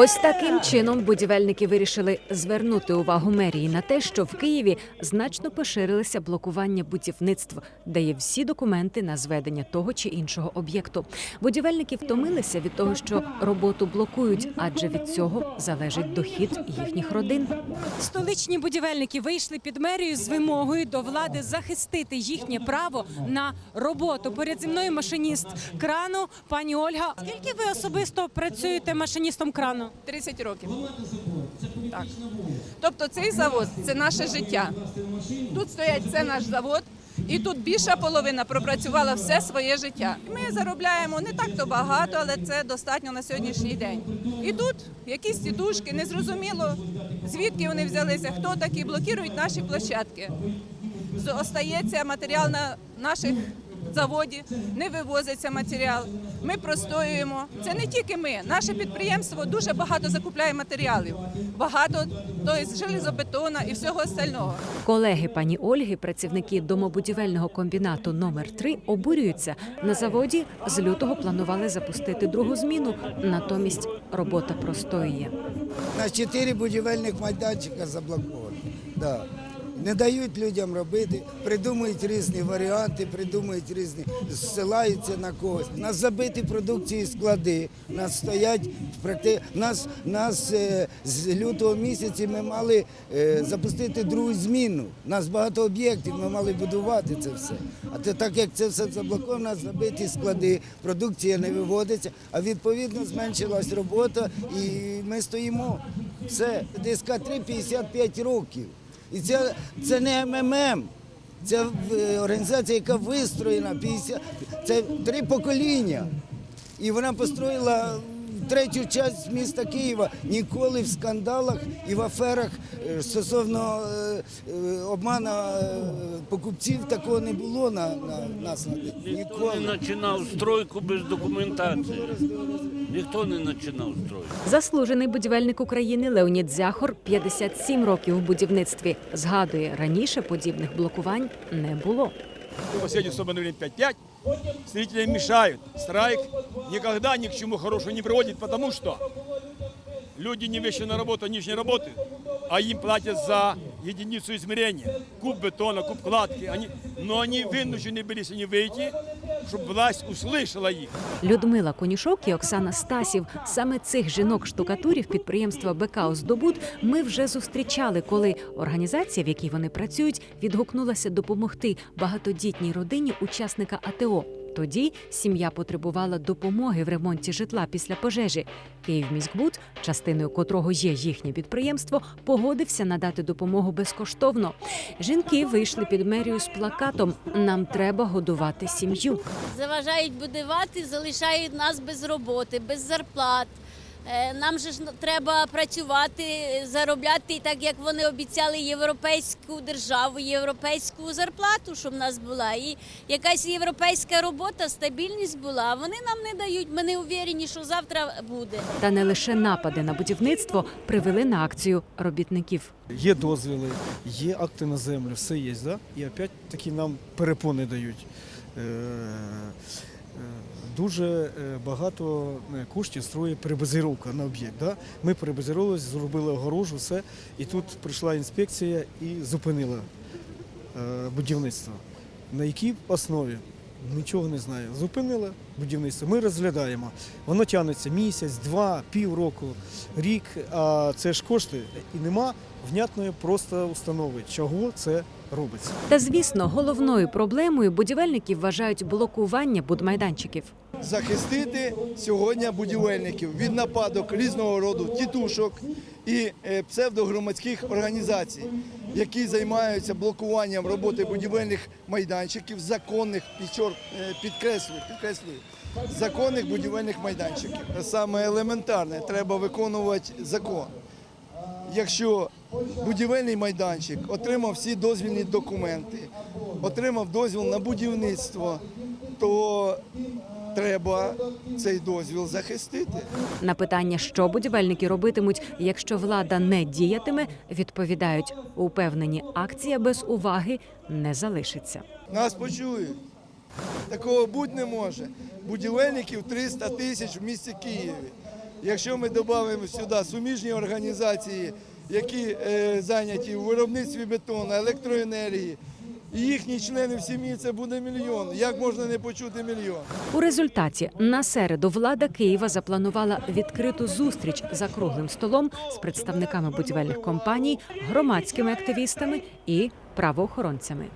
Ось таким чином будівельники вирішили звернути увагу мерії на те, що в Києві значно поширилися блокування будівництв, де є всі документи на зведення того чи іншого об'єкту. Будівельники втомилися від того, що роботу блокують, адже від цього залежить дохід їхніх родин. Столичні будівельники вийшли під мерію з вимогою до влади захистити їхнє право на роботу. Поряд зі мною машиніст крану, пані Ольга. Скільки ви особисто працюєте машиністом крану? 30 років. Так. Тобто цей завод це наше життя. Тут стоять це наш завод, і тут більша половина пропрацювала все своє життя. Ми заробляємо не так то багато, але це достатньо на сьогоднішній день. І тут якісь тітушки, незрозуміло, звідки вони взялися, хто такі блокують наші площадки. Остається матеріал на наших заводі, не вивозиться матеріал. Ми простоюємо. Це не тільки ми. Наше підприємство дуже багато закупляє матеріалів. Багато тобто, железобетона і всього остального. Колеги пані Ольги, працівники домобудівельного комбінату номер 3 обурюються. На заводі з лютого планували запустити другу зміну. Натомість робота простоює. У нас чотири будівельних майданчика заблоковані. Да. Не дають людям робити, придумують різні варіанти, придумують різні, зсилаються на когось. Нас забиті продукції склади, нас стоять практи... нас, нас е, з лютого місяці ми мали е, запустити другу зміну. Нас багато об'єктів, ми мали будувати це все. А то так як це все заблоковано, нас забиті склади, продукція не виводиться, а відповідно зменшилась робота і ми стоїмо. Все, ДСК 3 55 років. І це, це не МММ. Це е, організація, яка вистроєна 50, це три покоління. І вона построїла третю часть міста Києва ніколи в скандалах і в аферах е, стосовно е, е, обману покупців такого не було на нас. На, ніколи не починав стройку без документації. Ніхто не починав стройку. Заслужений будівельник України Леонід Зяхор 57 років в будівництві. Згадує раніше подібних блокувань не було. Сьогодні 105-5. Строители мешают. Страйк никогда ни к чему хорошему не приводит, потому что люди не вещи на работу, они же не работают, а им платят за единицу измерения. Куб бетона, куб кладки. Они... Но ну, они вынуждены были, если не выйти, чтобы власть услышала їх. Людмила Конюшок і Оксана Стасів. Саме цих жінок-штукатурів підприємства БК «Оздобуд» ми вже зустрічали, коли організація, в якій вони працюють, відгукнулася допомогти багатодітній родині учасника АТО. Тоді сім'я потребувала допомоги в ремонті житла після пожежі. Київміськбуд, частиною котрого є їхнє підприємство, погодився надати допомогу безкоштовно. Жінки вийшли під мерію з плакатом Нам треба годувати сім'ю. заважають будувати, залишають нас без роботи, без зарплат. Е, Нам же ж треба працювати, заробляти, і так як вони обіцяли європейську державу, європейську зарплату, щоб в нас була, і якась європейська робота, стабільність була. А вони нам не дають. Ми не уверені, що завтра буде. Та не лише напади на будівництво привели на акцію робітників. Є дозвіли, є акти на землю, все є, да? і опять таки нам перепони дають. Е, Дуже е, багато е, коштів строїть перебазировка на об'єкт. Да? Ми перебазировувалися, зробили огорожу, все, і тут прийшла інспекція і зупинила будівництво. На якій основі? Нічого не знаю. Зупинила будівництво. Ми розглядаємо. Воно тягнеться місяць, два, півроку, рік. А це ж кошти. І нема внятної просто установи, чого це робиться. Та звісно, головною проблемою будівельники вважають блокування будмайданчиків. захистити сьогодні будівельників від нападок різного роду тітушок і е, псевдогромадських організацій, які займаються блокуванням роботи будівельних майданчиків, законних е, підкреслюю, підкреслюю, законних будівельних майданчиків. Саме елементарне треба виконувати закон. Якщо будівельний майданчик отримав всі дозвільні документи, отримав дозвіл на будівництво, то треба цей дозвіл захистити. На питання, що будівельники робитимуть, якщо влада не діятиме, відповідають упевнені, акція без уваги не залишиться. Нас почують. Такого бути не може. Будівельників 300 тисяч в місті Києві. Якщо ми додамо сюди суміжні організації, які е, зайняті у виробництві бетону, електроенергії, і їхні члени в сім'ї це буде мільйон. Як можна не почути мільйон? У результаті на середу влада Києва запланувала відкриту зустріч за круглим столом з представниками будівельних компаній, громадськими активістами і правоохоронцями.